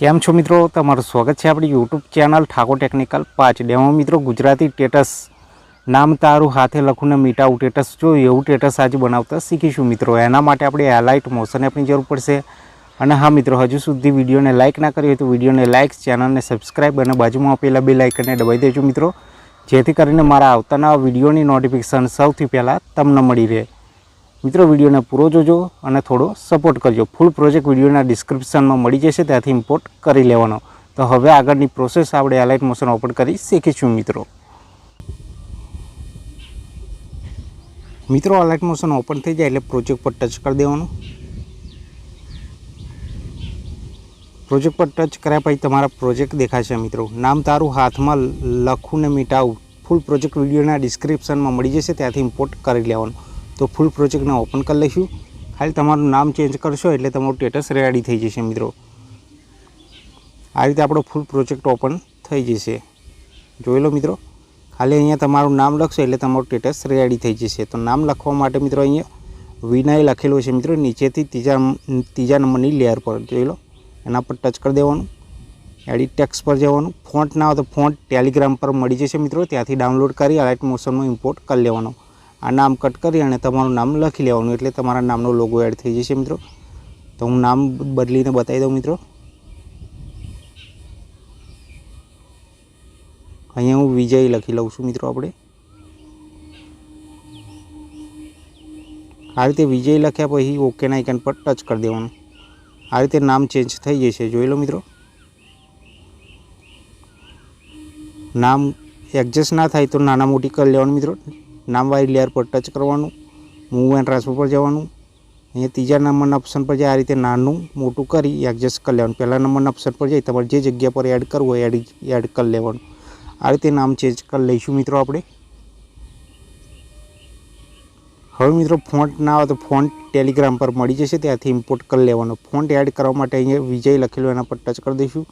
કેમ છો મિત્રો? તમારું સ્વાગત છે આપણી યુટ્યુબ ચેનલ ઠાકોર ટેકનિકલ પાંચ ડેમો મિત્રો ગુજરાતી ટેટસ નામ તારું હાથે લખું ને મીટાવું ટેટસ જો એવું ટેટસ આજે બનાવતા શીખીશું મિત્રો. એના માટે આપણે એલાઇટ મોશન એપની જરૂર પડશે. અને હા મિત્રો, હજુ સુધી વિડીયોને લાઇક ના કરી હોય તો વિડીયોને લાઇક ચેનલને સબસ્ક્રાઇબ અને બાજુમાં આપેલા બે લાઇકને દબાઈ દેજો મિત્રો. જેથી કરીને મારા આવતાના વિડીયોની નોટિફિકેશન સૌથી પહેલાં તમને મળી રહે. મિત્રો, વિડીયોને પૂરો જોજો અને થોડો સપોર્ટ કરજો. ફૂલ પ્રોજેક્ટ વિડીયોના ડિસ્ક્રિપ્શનમાં મળી જશે, ત્યાંથી ઇમ્પોર્ટ કરી લેવાનો. તો હવે આગળની પ્રોસેસ આપણે એલાઇટ મોશન ઓપન કરી શીખીશું, મિત્રો. મિત્રો અલાઇટ મોશન ઓપન થઈ જાય એટલે પ્રોજેક્ટ પર ટચ કરી દેવાનું. પ્રોજેક્ટ પર ટચ કર્યા પછી તમારા પ્રોજેક્ટ દેખાશે, મિત્રો. નામ તારું હાથમાં લખું ને મીટાવું. ફૂલ પ્રોજેક્ટ વિડીયોના ડિસ્ક્રિપ્શનમાં મળી જશે, ત્યાંથી ઇમ્પોર્ટ કરી લેવાનું. તો ફૂલ પ્રોજેક્ટને ઓપન કરી લઈશું. ખાલી તમારું નામ ચેન્જ કરશો એટલે તમારું સ્ટેટસ રેડી થઈ જશે મિત્રો. આ રીતે આપણો ફૂલ પ્રોજેક્ટ ઓપન થઈ જશે. જોઈ લો મિત્રો, ખાલી અહીંયા તમારું નામ લખશો એટલે તમારું સ્ટેટસ રેડી થઈ જશે. તો નામ લખવા માટે મિત્રો અહીંયા વિનય લખેલું છે મિત્રો, નીચેથી ત્રીજા ત્રીજા નંબરની લેયર પર. જોઈ લો, એના પર ટચ કરી દેવાનું. એડિટ ટેક્સ પર જવાનું. ફોન્ટ ના હોય તો ફોન્ટ ટેલિગ્રામ પર મળી જશે મિત્રો. ત્યાંથી ડાઉનલોડ કરી અલાઇટ મોશનમાં ઇમ્પોર્ટ કરી લેવાનો. આ નામ કટ કરી અને તમારું નામ લખી લેવાનું એટલે તમારા નામનો લોગો એડ થઈ જશે મિત્રો. તો હું નામ બદલીને બતાવી દઉં મિત્રો. અહીંયા હું વિજય લખી લઉં છું મિત્રો આપણે. આ રીતે વિજય લખ્યા પછી ઓકેના આઇકન પર ટચ કરી દેવાનું. આ રીતે નામ ચેન્જ થઈ જશે, જોઈ લો મિત્રો. નામ એડજસ્ટ ના થાય તો નાના મોટી કરી લેવાનું મિત્રો. નામવાળી લેયર પર ટચ કરવાનું મૂવ એન્ડ ટ્રાન્સફર પર જવાનું. અહીંયા ત્રીજા નંબરના ઓપ્શન પર જાય, આ રીતે નાનું, મોટું કરી એડજસ્ટ કરી લેવાનું. પહેલા નંબરના ઓપ્શન પર જઈ, તમારે જે જગ્યા પર એડ કરવું હોય એડ એડ કરી લેવાનું. આ રીતે નામ ચેન્જ કરી લઈશું મિત્રો આપણે. હવે મિત્રો ફોન્ટ ના આવે તો ફોન્ટ ટેલિગ્રામ પર મળી જશે, ત્યાંથી ઇમ્પોર્ટ કરી લેવાનો. ફોન્ટ એડ કરવા માટે અહીંયા વિજય લખેલું, એના પર ટચ કરી દઈશું.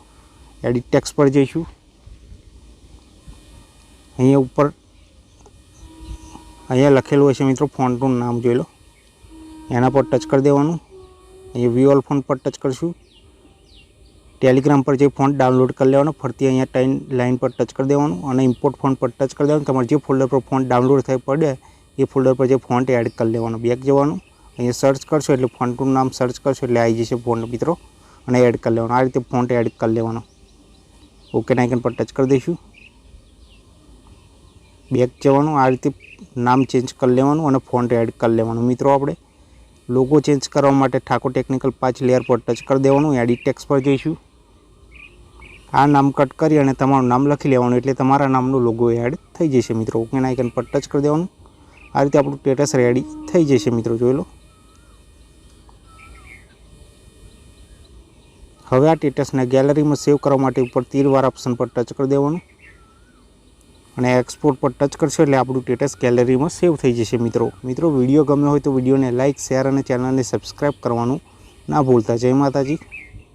એડિટ ટેક્સ પર જઈશું. અહીંયા ઉપર અહીંયા લખેલું હશે મિત્રો ફોન્ટનું નામ જોઈ લો. એના પર ટચ કરી દેવાનું. અહીંયા વી ફોન પર ટચ કરશું. ટેલિગ્રામ પર જે ફોન્ટ ડાઉનલોડ કરી લેવાનો ફરતી અહીંયા ટાઈન લાઇન પર ટચ કરી દેવાનું અને ઇમ્પોર્ટ ફોન પર ટચ કરી દેવાનું. તમારે જે ફોલ્ડર પર ફોન્ટ ડાઉનલોડ થઈ પડે, એ ફોલ્ડર પર જે ફોન્ટ એડ કરી લેવાનું બેક જવાનું. અહીંયા સર્ચ કરશો એટલે ફોન્ટનું નામ સર્ચ કરશો એટલે આવી જશે ફોન્ટ મિત્રો, અને એડ કરી લેવાનો. આ રીતે ફોન્ટ એડ કરી લેવાનો. ઓકે નાઇકન પર ટચ કરી દઈશું. બેક જવાનું, આ રીતે નામ ચેન્જ કરી લેવાનું અને ફોન્ટ એડ કરી લેવાનું. મિત્રો, આપણે લોગો ચેન્જ કરવા માટે ઠાકોર ટેકનિકલ પાંચ લેયર પર ટચ કરી દેવાનું એડિટ ટેક્સ પર જઈશું. આ નામ કટ કરી અને તમારું નામ લખી લેવાનું, એટલે તમારા નામનો લોગો એડ થઈ જશે, મિત્રો. ઓકે આઇકન પર ટચ કરી દેવાનું. આ રીતે આપણું સ્ટેટસ રેડી થઈ જશે, મિત્રો. જોઈ લો. હવે આ સ્ટેટસને ગેલેરીમાં સેવ કરવા માટે ઉપર તીરવાર ઓપ્શન પર ટચ કરી દેવાનું. અને એક્સપોર્ટ પર ટચ કરશો એટલે આપણું સ્ટેટસ ગેલેરીમાં સેવ થઈ જશે, મિત્રો. મિત્રો વીડિયો ગમ્યો હોય તો વિડીયોને લાઇક શેર અને ચેનલને સબસ્ક્રાઈબ કરવાનું ના ભૂલતા. જય માતાજી.